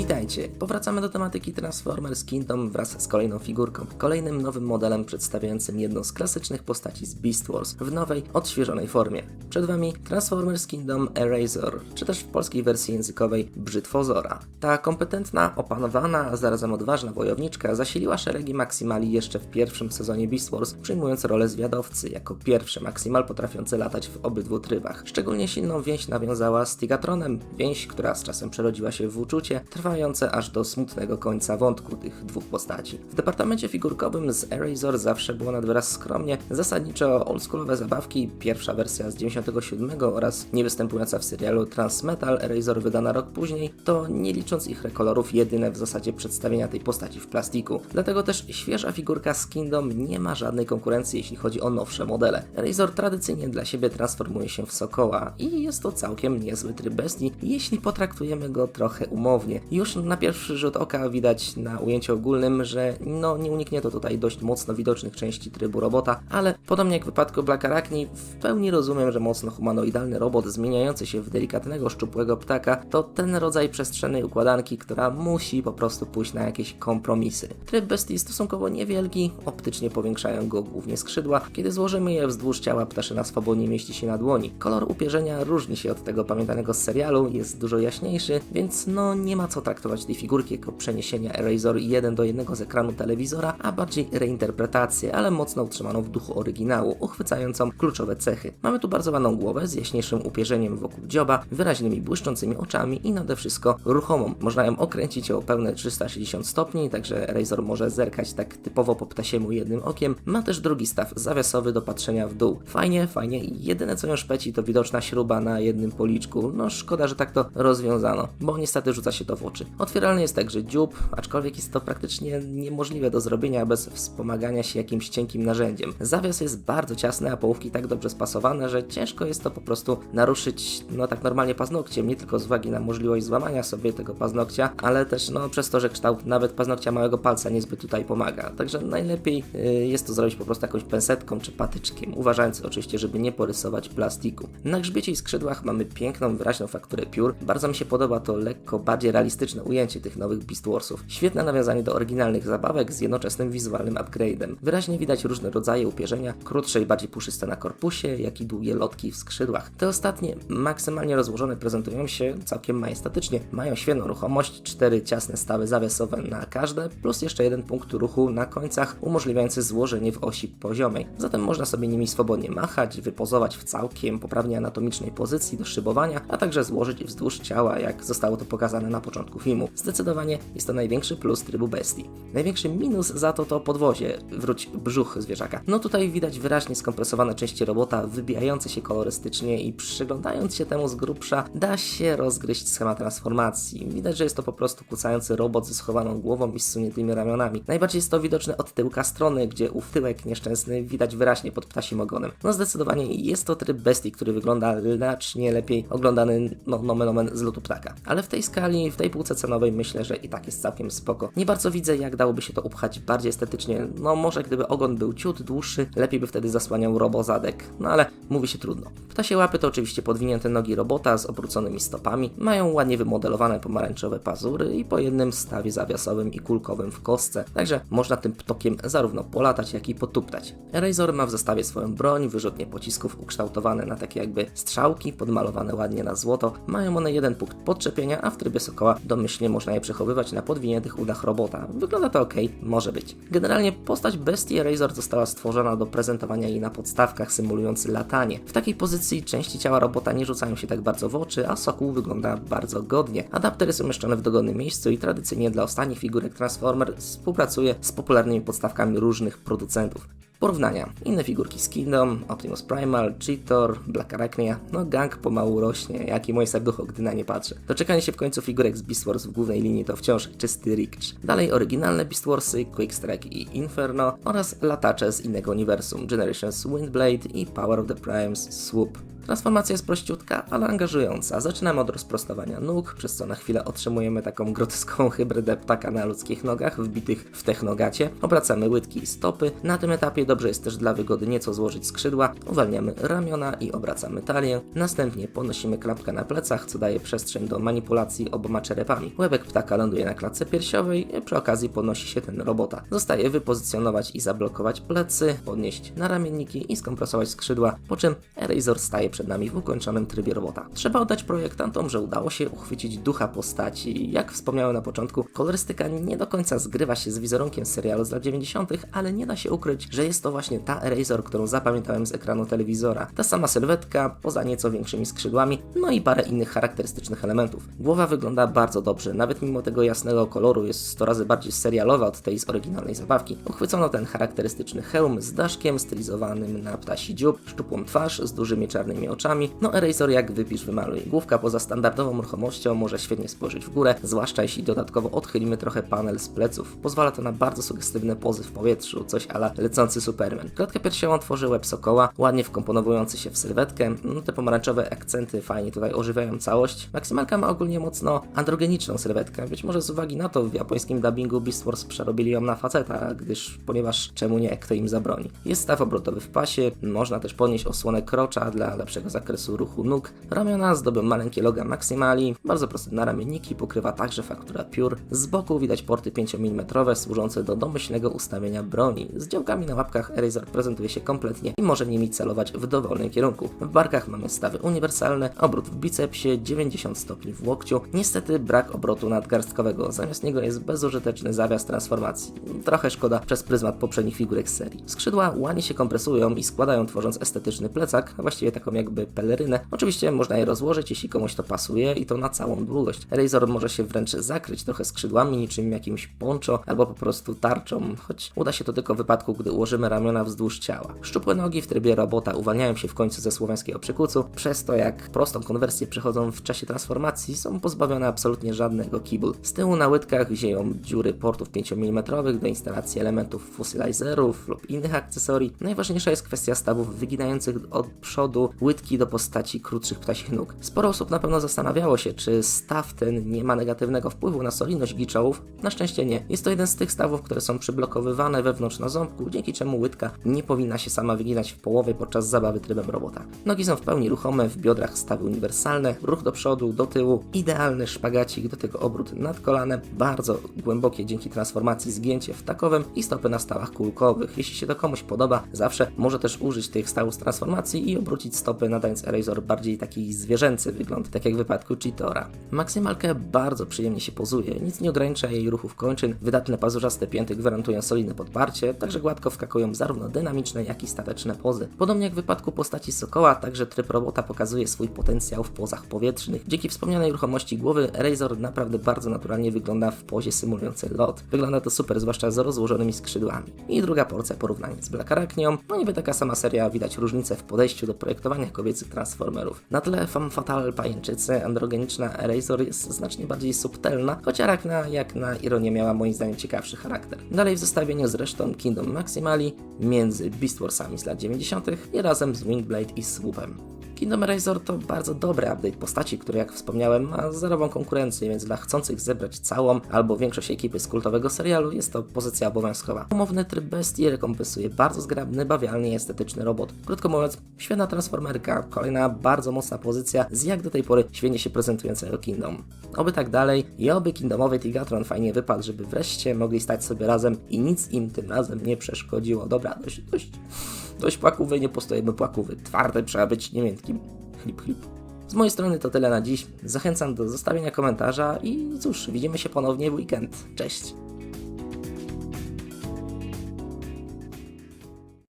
Witajcie! Powracamy do tematyki Transformers Kingdom wraz z kolejną figurką, kolejnym nowym modelem przedstawiającym jedną z klasycznych postaci z Beast Wars w nowej, odświeżonej formie. Przed Wami Transformers Kingdom Erasor, czy też w polskiej wersji językowej Brzydwozora. Ta kompetentna, opanowana, a zarazem odważna wojowniczka zasiliła szeregi Maksimali jeszcze w pierwszym sezonie Beast Wars, przyjmując rolę zwiadowcy jako pierwszy Maximal potrafiący latać w obydwu trybach. Szczególnie silną więź nawiązała z Tigatronem, więź, która z czasem przerodziła się w uczucie, trwające aż do smutnego końca wątku tych dwóch postaci. W departamencie figurkowym z Erasor zawsze było nad wyraz skromnie, zasadniczo oldschoolowe zabawki, pierwsza wersja z 97 oraz niewystępująca w serialu Transmetal Erasor wydana rok później, to nie licząc ich rekolorów jedyne w zasadzie przedstawienia tej postaci w plastiku. Dlatego też świeża figurka z Kingdom nie ma żadnej konkurencji jeśli chodzi o nowsze modele. Erasor tradycyjnie dla siebie transformuje się w sokoła i jest to całkiem niezły tryb bestii, jeśli potraktujemy go trochę umownie. Już na pierwszy rzut oka widać na ujęciu ogólnym, że no nie uniknie to tutaj dość mocno widocznych części trybu robota, ale podobnie jak w wypadku Black Arachni, w pełni rozumiem, że mocno humanoidalny robot zmieniający się w delikatnego, szczupłego ptaka to ten rodzaj przestrzennej układanki, która musi po prostu pójść na jakieś kompromisy. Tryb bestii stosunkowo niewielki, optycznie powiększają go głównie skrzydła, kiedy złożymy je wzdłuż ciała ptaszyna swobodnie mieści się na dłoni. Kolor upierzenia różni się od tego pamiętanego z serialu, jest dużo jaśniejszy, więc no nie ma co traktować tej figurki jako przeniesienia Erasor 1 do 1 z ekranu telewizora, a bardziej reinterpretację, ale mocno utrzymaną w duchu oryginału, uchwycającą kluczowe cechy. Mamy tu bardzo ładną głowę z jaśniejszym upierzeniem wokół dzioba, wyraźnymi błyszczącymi oczami i nade wszystko ruchomą. Można ją okręcić o pełne 360 stopni, także Razor może zerkać tak typowo po ptasiemu jednym okiem. Ma też drugi staw zawiasowy do patrzenia w dół. Fajnie, fajnie i jedyne co ją szpeci to widoczna śruba na jednym policzku. No szkoda, że tak to rozwiązano, bo niestety rzuca się to w oczy. Otwieralny jest także dziób, aczkolwiek jest to praktycznie niemożliwe do zrobienia bez wspomagania się jakimś cienkim narzędziem. Zawias jest bardzo ciasny, a połówki tak dobrze spasowane, że ciężko jest to po prostu naruszyć, no tak normalnie paznokciem, nie tylko z uwagi na możliwość złamania sobie tego paznokcia, ale też no przez to, że kształt nawet paznokcia małego palca niezbyt tutaj pomaga. Także najlepiej y, jest to zrobić po prostu jakąś pensetką czy patyczkiem, uważając oczywiście, żeby nie porysować plastiku. Na grzbiecie i skrzydłach mamy piękną, wyraźną fakturę piór. Bardzo mi się podoba to lekko bardziej realistyczne ujęcie tych nowych Beast Warsów. Świetne nawiązanie do oryginalnych zabawek z jednoczesnym wizualnym upgrade'em. Wyraźnie widać różne rodzaje upierzenia, krótsze i bardziej puszyste na korpusie, jak i długie lotki w skrzydłach. Te ostatnie, maksymalnie rozłożone, prezentują się całkiem majestatycznie. Mają świetną ruchomość, cztery ciasne stawy zawiasowe na każde, plus jeszcze jeden punkt ruchu na końcach, umożliwiający złożenie w osi poziomej. Zatem można sobie nimi swobodnie machać, wypozować w całkiem poprawnie anatomicznej pozycji do szybowania, a także złożyć wzdłuż ciała, jak zostało to pokazane na początku filmu. Zdecydowanie jest to największy plus trybu bestii. Największy minus za to to podwozie, wróć brzuch zwierzaka. No tutaj widać wyraźnie skompresowane części robota, wybijające się kolorystycznie i przyglądając się temu z grubsza, da się rozgryźć schemat transformacji. Widać, że jest to po prostu kucający robot ze schowaną głową i zsuniętymi ramionami. Najbardziej jest to widoczne od tyłka strony, gdzie ów tyłek nieszczęsny widać wyraźnie pod ptasim ogonem. No zdecydowanie jest to tryb bestii, który wygląda znacznie lepiej oglądany, no nomen omen z lotu ptaka. Ale w tej skali, w tej półce cenowej myślę, że i tak jest całkiem spoko. Nie bardzo widzę, jak dałoby się to upchać bardziej estetycznie. No może gdyby ogon był ciut dłuższy, lepiej by wtedy zasłaniał robozadek. No ale mówi się trudno. Ptasie łapy to oczywiście podwinięte nogi robota z obróconymi stopami. Mają ładnie wymodelowane pomarańczowe pazury i po jednym stawie zawiasowym i kulkowym w kostce. Także można tym ptokiem zarówno polatać, jak i potuptać. Razor ma w zestawie swoją broń, wyrzutnie pocisków ukształtowane na takie jakby strzałki, podmalowane ładnie na złoto. Mają one jeden punkt podczepienia, a w trybie sokoła domyślnie można je przechowywać na podwiniętych udach robota. Wygląda to ok, może być. Generalnie postać bestii Razor została stworzona do prezentowania jej na podstawkach symulując latanie. W takiej pozycji części ciała robota nie rzucają się tak bardzo w oczy, a sokół wygląda bardzo godnie. Adaptery są umieszczone w dogodnym miejscu i tradycyjnie dla ostatnich figurek Transformer współpracuje z popularnymi podstawkami różnych producentów. Porównania. Inne figurki z Kingdom, Optimus Primal, Cheetor, Black Arachnia. No gang pomału rośnie, jak i moje serducho, gdy na nie patrzę. Doczekanie się w końcu figurek z Beast Wars w głównej linii to wciąż czysty rikcz. Dalej oryginalne Beast Warsy, Quickstrike i Inferno oraz latacze z innego uniwersum Generations Windblade i Power of the Primes Swoop. Transformacja jest prościutka, ale angażująca. Zaczynamy od rozprostowania nóg, przez co na chwilę otrzymujemy taką groteskową hybrydę ptaka na ludzkich nogach, wbitych w technogacie. Obracamy łydki i stopy. Na tym etapie dobrze jest też dla wygody nieco złożyć skrzydła. Uwalniamy ramiona i obracamy talię. Następnie ponosimy klapkę na plecach, co daje przestrzeń do manipulacji oboma czerepami. Łebek ptaka ląduje na klatce piersiowej i przy okazji podnosi się ten robota. Zostaje wypozycjonować i zablokować plecy, podnieść na ramienniki i skompresować skrzydła, po czym Razor staje przed nami w ukończonym trybie robota. Trzeba oddać projektantom, że udało się uchwycić ducha postaci. Jak wspomniałem na początku, kolorystyka nie do końca zgrywa się z wizerunkiem serialu z lat 90., ale nie da się ukryć, że jest to właśnie ta Razor, którą zapamiętałem z ekranu telewizora. Ta sama sylwetka, poza nieco większymi skrzydłami, no i parę innych charakterystycznych elementów. Głowa wygląda bardzo dobrze, nawet mimo tego jasnego koloru jest 100 razy bardziej serialowa od tej z oryginalnej zabawki. Uchwycono ten charakterystyczny hełm z daszkiem stylizowanym na ptasi dziób, szczupłą twarz z dużymi czarnymi oczami. No Eraser jak wypisz wymaluj. Główka poza standardową ruchomością może świetnie spojrzeć w górę, zwłaszcza jeśli dodatkowo odchylimy trochę panel z pleców. Pozwala to na bardzo sugestywne pozy w powietrzu, coś ala lecący Superman. Klatkę piersiową tworzy łeb sokoła, ładnie wkomponowujący się w sylwetkę. No, te pomarańczowe akcenty fajnie tutaj ożywiają całość. Maksymalka ma ogólnie mocno androgeniczną sylwetkę, być może z uwagi na to w japońskim dubbingu Beast Wars przerobili ją na faceta, gdyż ponieważ czemu nie, kto im zabroni. Jest staw obrotowy w pasie, można też podnieść osłonę krocza dla lepszego zakresu ruchu nóg. Ramiona zdobią maleńkie loga Maximali, bardzo proste naramienniki, pokrywa także faktura piór. Z boku widać porty 5 mm służące do domyślnego ustawienia broni. Z działkami na łapkach Eraser prezentuje się kompletnie i może nimi celować w dowolnym kierunku. W barkach mamy stawy uniwersalne, obrót w bicepsie, 90 stopni w łokciu. Niestety brak obrotu nadgarstkowego, zamiast niego jest bezużyteczny zawias transformacji. Trochę szkoda przez pryzmat poprzednich figurek serii. Skrzydła ładnie się kompresują i składają tworząc estetyczny plecak, właściwie taką jakby pelerynę. Oczywiście można je rozłożyć, jeśli komuś to pasuje i to na całą długość. Razor może się wręcz zakryć trochę skrzydłami, niczym jakimś poncho albo po prostu tarczą, choć uda się to tylko w wypadku, gdy ułożymy ramiona wzdłuż ciała. Szczupłe nogi w trybie robota uwalniają się w końcu ze słowiańskiego przykucu, przez to jak prostą konwersję przechodzą w czasie transformacji, są pozbawione absolutnie żadnego kibul. Z tyłu na łydkach zieją dziury portów 5 mm do instalacji elementów fossilizerów lub innych akcesorii. Najważniejsza jest kwestia stawów wyginających od przodu łydki do postaci krótszych ptasich nóg. Sporo osób na pewno zastanawiało się, czy staw ten nie ma negatywnego wpływu na solidność giczołów. Na szczęście nie. Jest to jeden z tych stawów, które są przyblokowywane wewnątrz na ząbku, dzięki czemu łydka nie powinna się sama wyginać w połowie podczas zabawy trybem robota. Nogi są w pełni ruchome, w biodrach stawy uniwersalne, ruch do przodu, do tyłu, idealny szpagacik, do tego obrót nad kolanem, bardzo głębokie dzięki transformacji zgięcie w takowym i stopy na stawach kulkowych. Jeśli się to komuś podoba, zawsze może też użyć tych stałów z transformacji i obrócić stopy, nadając Erasor bardziej taki zwierzęcy wygląd, tak jak w wypadku Cheetora. Maksymalkę bardzo przyjemnie się pozuje, nic nie ogranicza jej ruchów kończyn, wydatne pazurzaste pięty gwarantują solidne podparcie, także gładko wskakują zarówno dynamiczne, jak i stateczne pozy. Podobnie jak w wypadku postaci Sokoła, także tryb robota pokazuje swój potencjał w pozach powietrznych. Dzięki wspomnianej ruchomości głowy, Razor naprawdę bardzo naturalnie wygląda w pozie symulującej lot. Wygląda to super, zwłaszcza z rozłożonymi skrzydłami. I druga porcja porównania z Black Arachnią, no niby taka sama seria, widać różnicę w podejściu do projektowania kobiecych transformerów. Na tle femme fatale pajęczycy, androgeniczna Razor jest znacznie bardziej subtelna, choć Arachna jak na ironię miała moim zdaniem ciekawszy charakter. Dalej w zestawieniu z resztą Kingdom Maximali, między Beast Warsami z lat 90. i razem z Wingblade i Swoopem. Kingdom Razor to bardzo dobry update postaci, który jak wspomniałem ma zerową konkurencję, więc dla chcących zebrać całą albo większość ekipy z kultowego serialu jest to pozycja obowiązkowa. Umowny tryb bestii rekompensuje bardzo zgrabny, bawialny i estetyczny robot. Krótko mówiąc, świetna transformerka, kolejna bardzo mocna pozycja z jak do tej pory świetnie się prezentującego Kingdom. Oby tak dalej i oby Kingdomowy Tigatron fajnie wypadł, żeby wreszcie mogli stać sobie razem i nic im tym razem nie przeszkodziło. Dobra, dość, dość, dość płakówy, nie postojemy płakówy. Twarde trzeba być niemiętkim. Chlip, chlip. Z mojej strony to tyle na dziś. Zachęcam do zostawienia komentarza i cóż, widzimy się ponownie w weekend. Cześć!